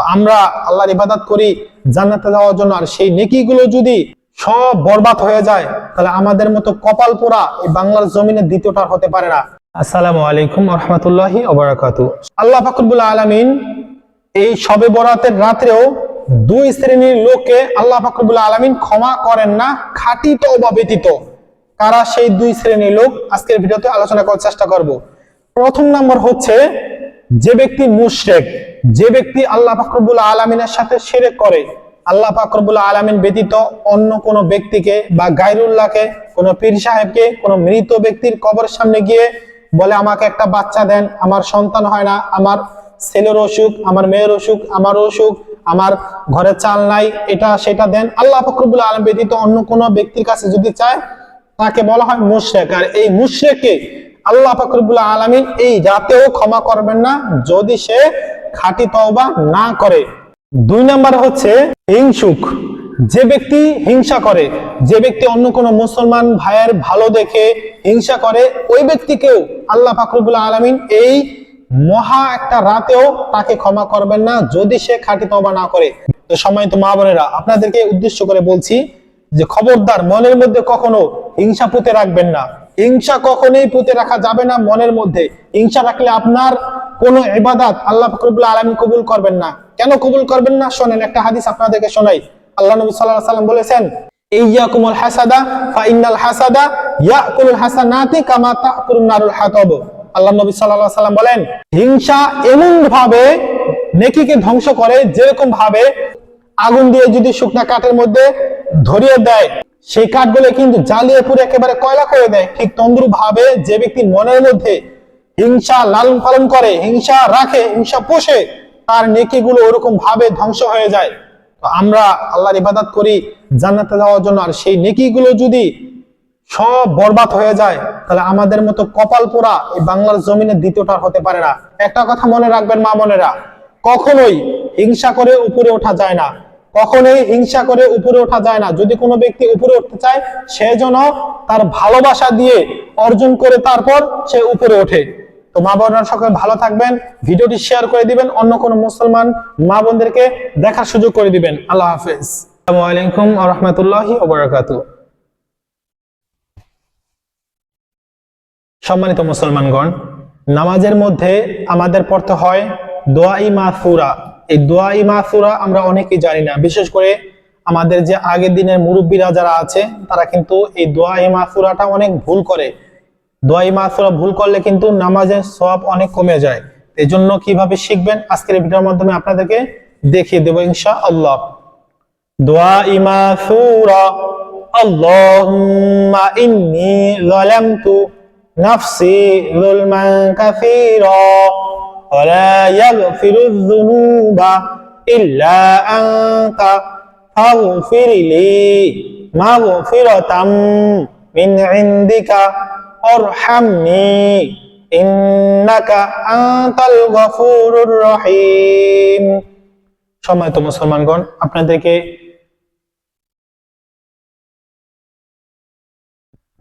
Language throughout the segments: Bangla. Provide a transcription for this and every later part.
তো আমরা আল্লাহর ইবাদত করি জান্নাতে যাওয়ার জন্য। আর সেই নেকিগুলো যদি সব বরবাদ হয়ে যায় তাহলে আমাদের মতো কপাল পোড়া এই বাংলার জমিনে দ্বিতীয়টা হতে পারে না। আসসালামু আলাইকুম রহমতুল্লাহি ওবরাকাতু। আল্লাহ ফাকরুল আলমিন এই সবে বরাতের রাত্রেও দুই শ্রেণির লোককে আল্লাহ ফাকরুল আলমিন ক্ষমা করেন না খাটিত বা ব্যতীত। কারা সেই দুই শ্রেণির লোক? আজকের ভিডিওতে আলোচনা করার চেষ্টা করব। প্রথম নম্বর হচ্ছে যে ব্যক্তি মুশরেক। যে ব্যক্তি আল্লাহ ফাকরুল আলমিনের সাথে সেরেক করে, আল্লাহ ফাকরুল আলমিন ব্যতীত অন্য কোন ব্যক্তিকে বা গাইরুল্লাহকে কোন পীর সাহেবকে, কোন মৃত ব্যক্তির কবরের সামনে গিয়ে বলে, আমাকে একটা বাচ্চা দেন, আমার সন্তান হয় না, আমার ছেলের অসুখ, আমার মেয়ের অসুখ, আমার অসুখ, আমার ঘরে চাল নাই, এটা, সেটা দেন। আল্লাহ ফকরবুল আলম ব্যতীত অন্য কোনো ব্যক্তির কাছে যদি চায়, তাকে বলা হয় মুশরেক। আর এই মুশরেককে আল্লাহ ফকরবুল আলমিন এই রাতেও ক্ষমা করবেন না যদি সে খাঁটি তওবা না করে। দুই নাম্বার হচ্ছে হিংসুক। যে ব্যক্তি হিংসা করে, যে ব্যক্তি অন্য কোনো মুসলমান ভাইয়ের ভালো দেখে হিংসা করে, ওই ব্যক্তিকেও আল্লাহ ফাকরুল আলমিন এই মহা একটা রাতেও তাকে ক্ষমা করবেন না যদি সে খাঁটি তবা না করে। তো সময় তো মা বোনেরা, আপনাদেরকে উদ্দেশ্য করে বলছি যে খবরদার মনের মধ্যে কখনো হিংসা পুঁতে রাখবেন না। হিংসা কখনোই পুঁতে রাখা যাবে না মনের মধ্যে। হিংসা রাখলে আপনার কোন ইবাদাত আল্লাহ ফকরুল আলমী কবুল করবেন না। কেন কবুল করবেন না? শোনেন, একটা হাদিস আপনাদেরকে শোনাই। আল্লাহ নবী সাল্লাল্লাহু সাল্লাম বলেছেন নারুল সাল্লাম বলেন, হিংসা এমন ভাবে ধ্বংস করে যেরকম ভাবে আগুন দিয়ে যদি শুকনা কাঠের মধ্যে ধরিয়ে দেয় সেই কাঠগুলো কিন্তু জ্বালিয়ে পুড়ে একেবারে কয়লা করে দেয়। ঠিক তন্দ্রু ভাবে যে ব্যক্তি মনের মধ্যে হিংসা লালন পালন করে, হিংসা রাখে, হিংসা পোষে, তার নেকিগুলো ওরকম ভাবে ধ্বংস হয়ে যায়। তো আমরা আল্লাহর ইবাদত করি জান্নাতে যাওয়ার জন্য, আর সেই নেকিগুলো যদি সব বরবাদ হয়ে যায়, তাহলে আমাদের মতো কপাল পোড়া এই বাংলার জমিনে দ্বিতীয়টা হতে পারে না। একটা কথা মনে রাখবেন মা মনেরা কখনোই হিংসা করে উপরে ওঠা যায় না। কখনোই হিংসা করে উপরে ওঠা যায় না। যদি কোনো ব্যক্তি উপরে উঠতে চায়, সে যেন তার ভালোবাসা দিয়ে অর্জন করে তারপর সে উপরে ওঠে। তো মা বোনরা সকলে ভালো থাকবেন, ভিডিওটি শেয়ার করে দিবেন, অন্য কোনো মুসলমান মা বোনদেরকে দেখার সুযোগ করে দিবেন। আল্লাহ হাফেজ। আসসালামু আলাইকুম রহমতুল্লাহি ওবরাকাতু সম্মানিত মুসলমানগণ, নামাজের মধ্যে আমাদের পড়তে হয় দোয়াই মাসুরা এই দোয়াই মাসুরা আমরা অনেকেই জানি না বিশেষ করে আমাদের যে আগের দিনের মুরব্বীরা যারা আছে তারা কিন্তু এই দোয়াই মাসুরাটা অনেক ভুল করে দোয়াই মাসুরা ভুল করলে কিন্তু নামাজের সব অনেক কমে যায় এই জন্য কিভাবে শিখবেন আজকের এই ভিডিওর মাধ্যমে আপনাদেরকে দেখিয়ে দেবো ইনশা আল্লাহ দোয়াই মাসুরা আল্লাহুম্মা ইন্নী যালামতু نفسي ظلما كثيرا ولا يغفر الذنوب إلا أنت فاغفر لي مغفرة من عندك ارحمني إنك أنت الغفور الرحيم সম্মানিত মুসলমানগণ আপনাদেরকে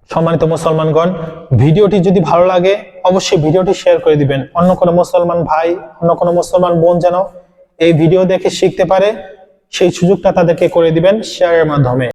সম্মানিত মুসলমানগণ, ভিডিওটি যদি ভালো লাগে, অবশ্যই ভিডিওটি শেয়ার করে দিবেন। অন্য কোনো মুসলমান ভাই, অন্য কোনো মুসলমান বোন যেন এই ভিডিও দেখে শিখতে পারে, সেই সুযোগটা তাদেরকে করে দিবেন শেয়ারের মাধ্যমে।